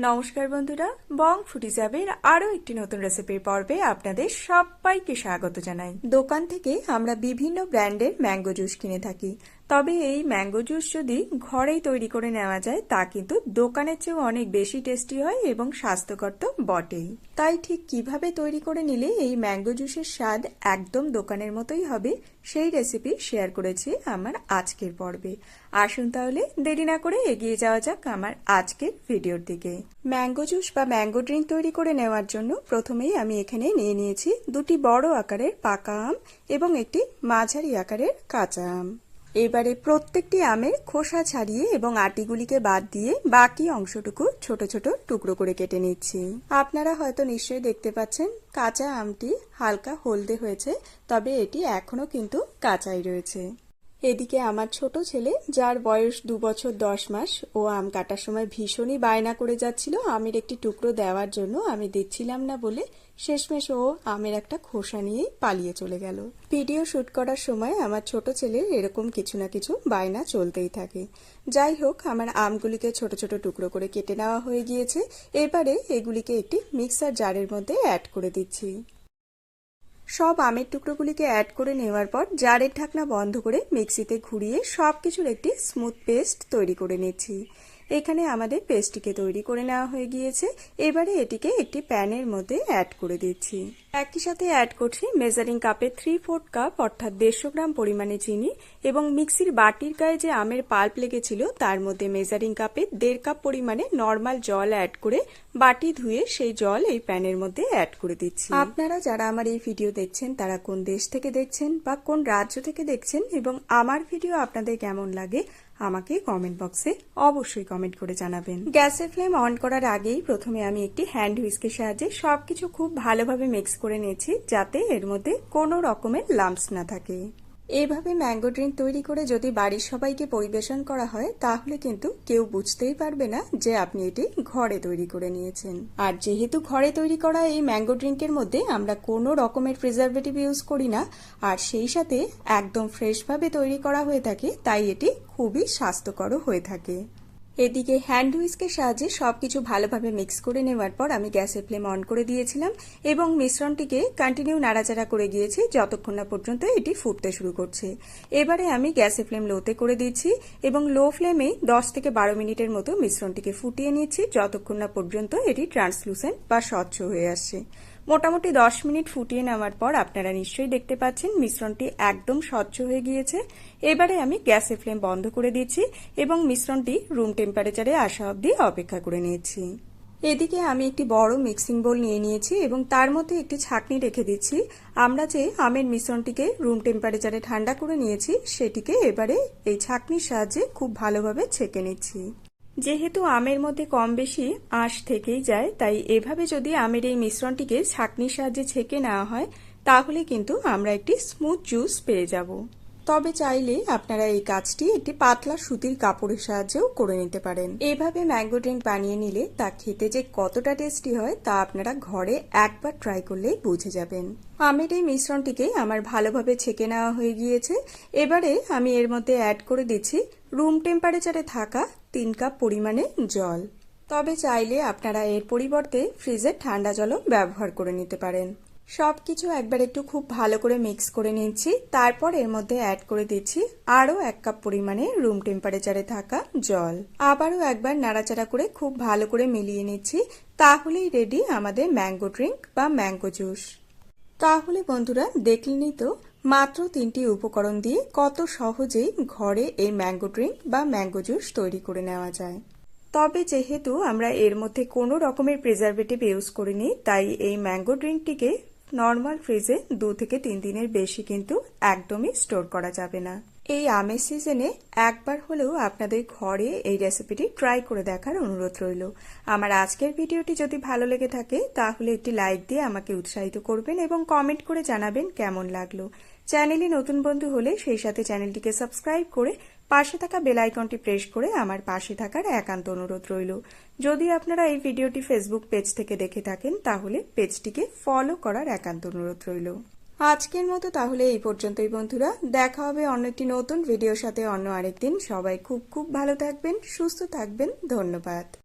নমস্কার বন্ধুরা, বং ফুটি যাবের আরও একটি নতুন রেসিপির পর্বে আপনাদের সবাইকে স্বাগত জানাই। দোকান থেকে আমরা বিভিন্ন ব্র্যান্ডের ম্যাঙ্গো জুস কিনে থাকি। তবে এই ম্যাঙ্গো জুস যদি ঘরেই তৈরি করে নেওয়া যায়, তা কিন্তু দোকানের চেয়েও অনেক বেশি টেস্টি হয় এবং স্বাস্থ্যকর তো বটেই। তাই ঠিক কীভাবে তৈরি করে নিলে এই ম্যাঙ্গো জুসের স্বাদ একদম দোকানের মতোই হবে, সেই রেসিপি শেয়ার করেছি আমার আজকের পর্বে। আসুন তাহলে দেরি না করে এগিয়ে যাওয়া যাক আমার আজকের ভিডিওর দিকে। ম্যাঙ্গো জুস বা ম্যাঙ্গো ড্রিঙ্ক তৈরি করে নেওয়ার জন্য প্রথমেই আমি এখানে নিয়ে নিয়েছি দুটি বড় আকারের পাকা আম এবং একটি মাঝারি আকারের কাঁচা আম। এবারে প্রত্যেকটি আমের খোসা ছাড়িয়ে এবং আটিগুলিকে বাদ দিয়ে বাকি অংশটুকু ছোট ছোট টুকরো করে কেটে নিচ্ছি। আপনারা হয়তো নিশ্চয়ই দেখতে পাচ্ছেন, কাঁচা আমটি হালকা হলদে হয়েছে, তবে এটি এখনও কিন্তু কাঁচাই রয়েছে। এদিকে আমার ছোট ছেলে, যার বয়স দু বছর দশ মাস, ও আম কাটার সময় ভীষণই বায়না করে যাচ্ছিল, আমের একটি টুকরো দেওয়ার জন্য আমি দিচ্ছিলাম না বলে। শেষমেশ ও আমের একটা খোসা নিয়েই পালিয়ে চলে গেল। ভিডিও শুট করার সময় আমার ছোট ছেলের এরকম কিছু না কিছু বায়না চলতেই থাকে। যাই হোক, আমার আমগুলিকে ছোট ছোট টুকরো করে কেটে নেওয়া হয়ে গিয়েছে। এবারে এগুলিকে একটি মিক্সার জারের মধ্যে অ্যাড করে দিচ্ছি। সব আমের টুকরোগুলিকে অ্যাড করে নেওয়ার পর জারের ঢাকনা বন্ধ করে মিক্সিতে ঘুরিয়ে সব কিছুর একটি স্মুথ পেস্ট তৈরি করে নিচ্ছি। এখানে আমাদের পেস্টটিকে তৈরি করে নেওয়া হয়ে গিয়েছে। এবারে এটিকে একটি প্যানের মধ্যে অ্যাড করে দিচ্ছি। একই সাথে অ্যাড করছি মেজারিং কাপে থ্রি ফোর্থ কাপ অর্থাৎ দেড়শো গ্রাম পরিমাণে চিনি এবং মিক্সির বাটির গায়ে যে আমের পাল্প লেগেছিল, তার মধ্যে মেজারিং কাপে দেড় কাপ পরিমাণে নর্মাল জল অ্যাড করে বাটি ধুয়ে সেই জল এই প্যানের মধ্যে অ্যাড করে দিচ্ছি। আপনারা যারা আমার এই ভিডিও দেখছেন, তারা কোন দেশ থেকে দেখছেন বা কোন রাজ্য থেকে দেখছেন এবং আমার ভিডিও আপনাদের কেমন লাগে আমাকে কমেন্ট বক্সে অবশ্যই কমেন্ট করে জানাবেন। গ্যাসের ফ্লেম অন করার আগেই প্রথমে আমি একটি হ্যান্ড হুইস্কের সাহায্যে সবকিছু খুব ভালোভাবে মিক্স করে নিয়েছি, যাতে এর মধ্যে কোনো রকমের লাম্পস না থাকে। এইভাবে ম্যাঙ্গো ড্রিঙ্ক তৈরি করে যদি বাড়ির সবাইকে পরিবেশন করা হয়, তাহলে কিন্তু কেউ বুঝতেই পারবে না যে আপনি এটি ঘরে তৈরি করে নিয়েছেন। আর যেহেতু ঘরে তৈরি করা এই ম্যাঙ্গো ড্রিঙ্কের মধ্যে আমরা কোনো রকমের প্রিজারভেটিভ ইউজ করি না, আর সেই সাথে একদম ফ্রেশভাবে তৈরি করা হয়ে থাকে, তাই এটি খুবই স্বাস্থ্যকরও হয়ে থাকে। এদিকে হ্যান্ড হুইস্কের সাহায্যে সবকিছু ভালোভাবে মিক্স করে নেওয়ার পর আমি গ্যাসের ফ্লেম অন করে দিয়েছিলাম এবং মিশ্রণটিকে কন্টিনিউ নাড়াচাড়া করে গিয়েছি যতক্ষণ না পর্যন্ত এটি ফুটতে শুরু করছে। এবারে আমি গ্যাসের ফ্লেম লোতে করে দিচ্ছি এবং লো ফ্লেমে দশ থেকে বারো মিনিটের মতো মিশ্রণটিকে ফুটিয়ে নিচ্ছি যতক্ষণ না পর্যন্ত এটি ট্রান্সলুসেন্ট বা স্বচ্ছ হয়ে আসছে। মোটামুটি দশ মিনিট ফুটিয়ে নেওয়ার পর আপনারা নিশ্চয়ই দেখতে পাচ্ছেন মিশ্রণটি একদম স্বচ্ছ হয়ে গিয়েছে। এবারে আমি গ্যাসের ফ্লেম বন্ধ করে দিচ্ছি এবং মিশ্রণটি রুম টেম্পারেচারে আসা অবধি অপেক্ষা করে নিয়েছি। এদিকে আমি একটি বড় মিক্সিং বোল নিয়ে নিয়েছি এবং তার মধ্যে একটি ছাকনি রেখে দিচ্ছি। আমরা যে আমের মিশ্রণটিকে রুম টেম্পারেচারে ঠান্ডা করে নিয়েছি, সেটিকে এবারে এই ছাকনির সাহায্যে খুব ভালোভাবে ছেঁকে নিচ্ছি। যেহেতু আমের মধ্যে কম বেশি আঁশ থেকেই যায়, তাই এভাবে যদি আমের এই মিশ্রণটিকে ছাকনির সাহায্যে ছেঁকে নেওয়া হয়, তাহলে কিন্তু আমরা একটি স্মুথ জুস পেয়ে যাব। তবে চাইলে আপনারা এই কাজটি একটি পাতলা সুতির কাপড়ের সাহায্যেও করে নিতে পারেন। এভাবে ম্যাঙ্গো ড্রিঙ্ক বানিয়ে নিলে তা খেতে যে কতটা টেস্টি হয় তা আপনারা ঘরে একবার ট্রাই করলেই বুঝে যাবেন। আমের এই মিশ্রণটিকে আমার ভালোভাবে ছেঁকে নেওয়া হয়ে গিয়েছে। এবারে আমি এর মধ্যে অ্যাড করে দিচ্ছি রুম টেম্পারেচারে থাকা তিন কাপ পরিমাণে জল। তবে চাইলে আপনারা এর পরিবর্তে ফ্রিজের ঠান্ডা জলও ব্যবহার করে নিতে পারেন। সব কিছু একবার একটু খুব ভালো করে মিক্স করে নিচ্ছি। তারপর এর মধ্যে অ্যাড করে দিচ্ছি আরও এক কাপ পরিমাণে রুম টেম্পারেচারে থাকা জল। আবারও একবার নাড়াচাড়া করে খুব ভালো করে মিলিয়ে নিচ্ছি। তাহলেই রেডি আমাদের ম্যাঙ্গো ড্রিঙ্ক বা ম্যাঙ্গো জুস তাহলে বন্ধুরা দেখলেনই তো, মাত্র তিনটি উপকরণ দিয়ে কত সহজেই ঘরে এই ম্যাঙ্গো ড্রিঙ্ক বা ম্যাঙ্গো জুস তৈরি করে নেওয়া যায়। তবে যেহেতু আমরা এর মধ্যে কোনো রকমের প্রিজারভেটিভ ইউজ করিনি, তাই এই ম্যাঙ্গো ড্রিঙ্কটিকে নর্মাল ফ্রিজে দু থেকে তিন দিনের বেশি কিন্তু একদমই স্টোর করা যাবে না। এই আমের সিজনে একবার হলেও আপনাদের ঘরে এই রেসিপিটি ট্রাই করে দেখার অনুরোধ রইল। আমার আজকের ভিডিওটি যদি ভালো লেগে থাকে, তাহলে একটি লাইক দিয়ে আমাকে উৎসাহিত করবেন এবং কমেন্ট করে জানাবেন কেমন লাগল। চ্যানেলে নতুন বন্ধু হলে সেই সাথে চ্যানেলটিকে সাবস্ক্রাইব করে পাশে থাকা বেল আইকনটি প্রেস করে আমার পাশে থাকার একান্ত অনুরোধ রইল। যদি আপনারা এই ভিডিওটি ফেসবুক পেজ থেকে দেখে থাকেন, তাহলে পেজটিকে ফলো করার একান্ত অনুরোধ রইল। আজকের মতো তাহলে এই পর্যন্তই বন্ধুরা। দেখা হবে অন্য একটি নতুন ভিডিওর সাথে অন্য আরেকদিন। সবাই খুব খুব ভালো থাকবেন, সুস্থ থাকবেন। ধন্যবাদ।